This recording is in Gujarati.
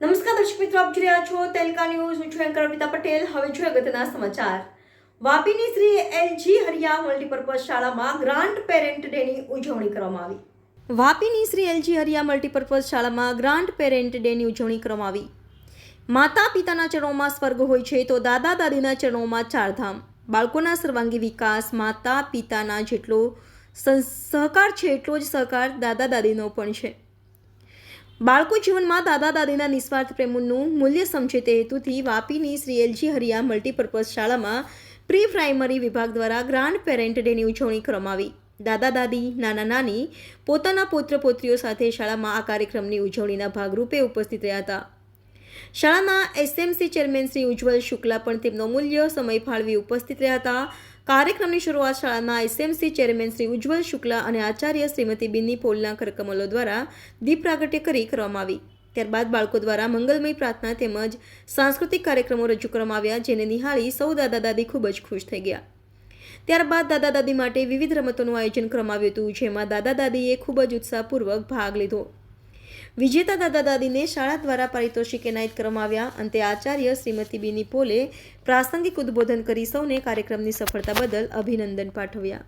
નમસ્કાર દર્શક મિત્રો, આપ જોઈ રહ્યા છો તેલકા ન્યૂઝ. હું છું એન્કર અમિતા પટેલ. હવે જોઈએ અગત્યના સમાચાર. વાપીની શ્રી એલજી હરિયા મલ્ટીપર્પઝ શાળામાં ગ્રાન્ડ પેરેન્ટ ડેની ઉજવણી કરવામાં આવી. વાપીની શ્રી એલજી હરિયા મલ્ટીપર્પઝ શાળામાં ગ્રાન્ડ પેરેન્ટ ડેની ઉજવણી કરવામાં આવી. માતા પિતાના ચરણોમાં સ્વર્ગ હોય છે તો દાદા દાદીના ચરણોમાં ચારધામ. બાળકોના સર્વાંગી વિકાસ માતા પિતાના જેટલો સહકાર છે એટલો જ સહકાર દાદા દાદીનો પણ છે. બાળકો જીવનમાં દાદા દાદીના નિસ્વાર્થ પ્રેમનું મૂલ્ય સમજે તે હેતુથી વાપીની શ્રી એલજી હરિયા મલ્ટીપર્પઝ શાળામાં પ્રી પ્રાઇમરી વિભાગ દ્વારા ગ્રાન્ડ પેરેન્ટ ડેની ઉજવણી કરવામાં આવી દાદા દાદી, નાના નાની, પોતાના પુત્ર પુત્રીઓ સાથે શાળામાં આ કાર્યક્રમની ઉજવણીના ભાગરૂપે ઉપસ્થિત રહ્યા હતા. શાળાના એસએમસી ચેરમેન શ્રી ઉજ્જવલ શુક્લા પણ તેમનો મૂલ્ય સમય ફાળવી ઉપસ્થિત રહ્યા હતા. કાર્યક્રમની શરૂઆત શાળાના એસએમસી ચેરમેન શ્રી ઉજ્જવલ શુક્લા અને આચાર્ય શ્રીમતી બિન્ની પોલના કરકમલો દ્વારા દીપ પ્રાગટ્ય કરી કરવામાં આવી. ત્યારબાદ બાળકો દ્વારા મંગલમય પ્રાર્થના તેમજ સાંસ્કૃતિક કાર્યક્રમો રજૂ કરવામાં આવ્યા, જેને નિહાળી સૌ દાદા દાદી ખૂબ જ ખુશ થઈ ગયા. ત્યારબાદ દાદા દાદી માટે વિવિધ રમતોનું આયોજન કરવામાં આવ્યું હતું, જેમાં દાદા દાદીએ ખૂબ જ ઉત્સાહપૂર્વક ભાગ લીધો. વિજેતા દાદા દાદીને શાળા દ્વારા પારિતોષિક એનાયત કરવામાં આવ્યા. અંતે આચાર્ય શ્રીમતી બીની પોલે પ્રાસંગિક ઉદ્બોધન કરી સૌને કાર્યક્રમની સફળતા બદલ અભિનંદન પાઠવ્યા.